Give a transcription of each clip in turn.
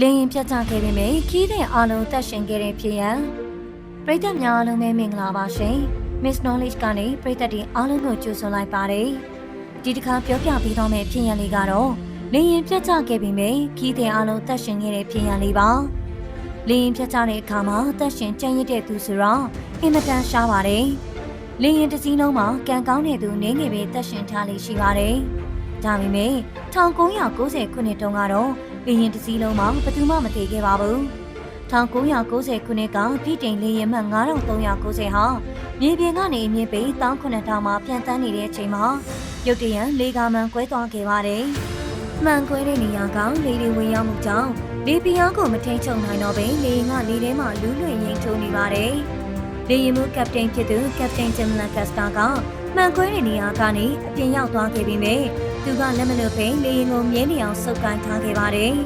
လင်းရင်ပြတ်ကျခဲ့ပေမယ့်ခီးတဲ့အားလုံးတက်ရှင်ခဲ့တဲ့ဖြစ်ရန်ပရိသတ်များအားလုံးပဲမင်္ဂလာပါရှင် Miss Knowledge ကနေပရိသတ်တွေအားလုံးကိုကြိုဆိုလိုက်ပါတယ်ဒီတစ်ခါပြောပြပေးတော့မယ့်ဖြစ်ရန်လေးကတော့လင်းရင်ပြတ်ကျခဲ့ပေမယ့်ခီးတဲ့အားလုံးတက်ရှင်ခဲ့တဲ့ဖြစ်ရန်လေးပါလင်းရင်ပြတ်ကျတဲ့အခါမှာတက်ရှင်ကြံ့ရစ်တဲ့သူဆိုတော့အင်မတန်ရှားပါတယ်လင်းရင်တစ်စီးလုံးမှာကံကောင်းတဲ့သူနေငယ်ပဲတက်ရှင်ထားလေးရှိပါတယ် ဒါပေမဲ့1990ခုနှစ်တုန်းကတော့။လေရင်တစ်စီးလုံးမှာဘယ်သူမှမသေးခဲ့ပါဘူး။1990ခုနှစ်ကပြည်တိန်လေရင်မှတ်9390ဟာမြေပြင်ကနေအမြင့်ပေ19000မှာပြန်တန်းနေတဲ့အချိန်မှာရုတ်တရက်လေကာမှန်ကွဲသွားခဲ့ပါတယ်။မှန်ကွဲတဲ့နေရာကလေတွေဝင်ရောက်မှုကြောင့်လေပြင်းအားကိုမထိန်ချုပ်နိုင်တော့ဘဲလေရင်ကလေထဲမှာလူးလွင့်ရင်ထိုးနေပါတယ်။လေရင်မှုကပတိန်ဖြစ်သူကပတိန်ဂျမ်လန်ကစတာကမှန်ကွဲတဲ့နေရာကနေအပြင်ရောက်သွားခဲ့ပြီးမြဲ သူကလက်မလွတ်ပဲလေရင်ကိုမြဲနေအောင်စုပ်ကိုင်းထားခဲ့ပါတယ်။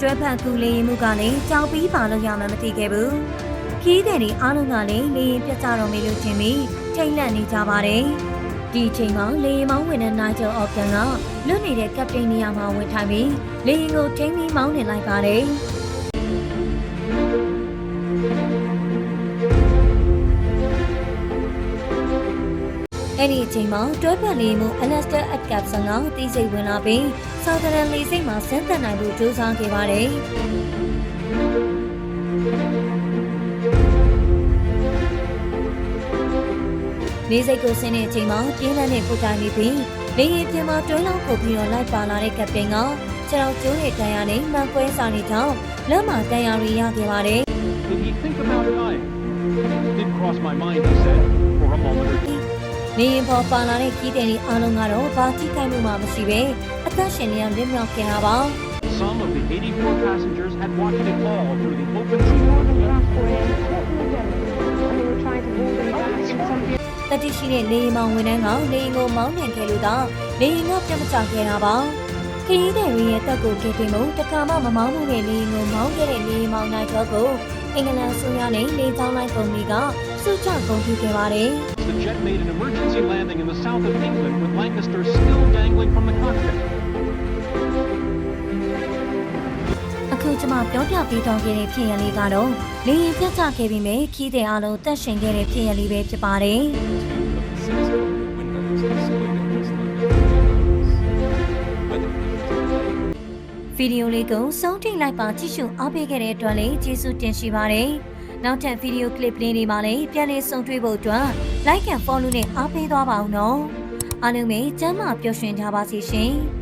တွဲဖက်ကူလေရင်မှုကလည်းကြောက်ပြီးပါလို့ရမှမသိခဲ့ဘူး။ခီးတဲ့ဒီအားလုံးကလည်းလေရင်ပြတ်ကြတော့မေလို့ထင်ပြီးထိတ်လန့်နေကြပါတယ်။ဒီအချိန်မှာလေရင်မောင်းဝင်တဲ့နိုင်ဂျယ်အော်ပြန်ကလွတ်နေတဲ့ကပတိန်နေရာမှာဝင်ထိုင်ပြီးလေရင်ကိုထိန်းပြီးမောင်းနေလိုက်ပါတယ်။ အဲ့ဒီအချိန်မှာတွဲဖက်လေးမှု Alastair Atkinson ကတီးစိတ်ဝင်လာပြီး Southern လေးစိတ်မှာဆင်းသက်နိုင်ဖို့ကြိုးစားခဲ့ပါတယ်။လေးစိတ်ကိုဆင်းတဲ့အချိန်မှာပြင်းထန်တဲ့ပုတ်တိုင်းနေပြီးလေရင်ပြင်မှာတွဲလောင်းခုတ်ပြီးတော့လိုက်ပါလာတဲ့ကပတိန်ကခြေတော်ကျိုးတဲ့တန်ရာနဲ့မှန်ကွဲစာနေကြောင်းလက်မှာတန်ရာတွေရခဲ့ပါတယ်။ Did he think about dying? It did cross my mind, he said, နေရင်ပေါ်ပါလာတဲ့ကြီးတဲ့ဒီအားလုံးကတော့ဘာထိခိုက်မှုမှမရှိပဲအသက်ရှင်လျက်လွတ်မြောက်ခဲ့တာပါ Some of the 84 passengers had watched it all through the open more than halfway caught in the gentleman and they were trying to hold him back and some people တတိရှိတဲ့နေရင်မောင်ဝန်ထမ်းကနေရင်ကိုမောင်းနှင်ခဲ့လို့သာနေရင်ကပြတ်မကျခဲ့တာပါခရီးတဲ့ရင်းရဲ့တက်ကိုကင်းတင်မှုတခါမှမမောင်းမှုတဲ့နေရင်ကိုမောင်းခဲ့တဲ့နေရင်မောင်နိုင်တော့ကို အင်္ဂလန်ဆိုရနဲ့လေကြောင်းလိုင်းကုမ္ပဏီကစုချကုန်ပြုခဲ့ပါတယ် The jet made an emergency landing in the south of England with Lancaster still dangling from the cockpit. အခုကျွန်မပြောပြပေးတော့ခဲ့တဲ့ဖြစ်ရလေးကတော့လေရင်ပြတ်ကျခဲ့ပြီးမြဲခီးတဲ့အားလုံးတက်ရှင်ခဲ့တဲ့ဖြစ်ရလေးပဲဖြစ်ပါတယ် ဒီယိုလေးကိုစုံထိတ်လိုက်ပါကြည့်ရှုအားပေးခဲ့တဲ့အတွက်လည်းကျေးဇူးတင်ရှိပါတယ်။နောက်ထပ်ဗီဒီယိုကလစ်လေးတွေမှာလည်းပြန်လည်ဆုံတွေ့ဖို့အတွက် like and follow နဲ့အားပေးသွားပါဦးနော်။အားလုံးပဲကျမ်းမာပျော်ရွှင်ကြပါစေရှင်။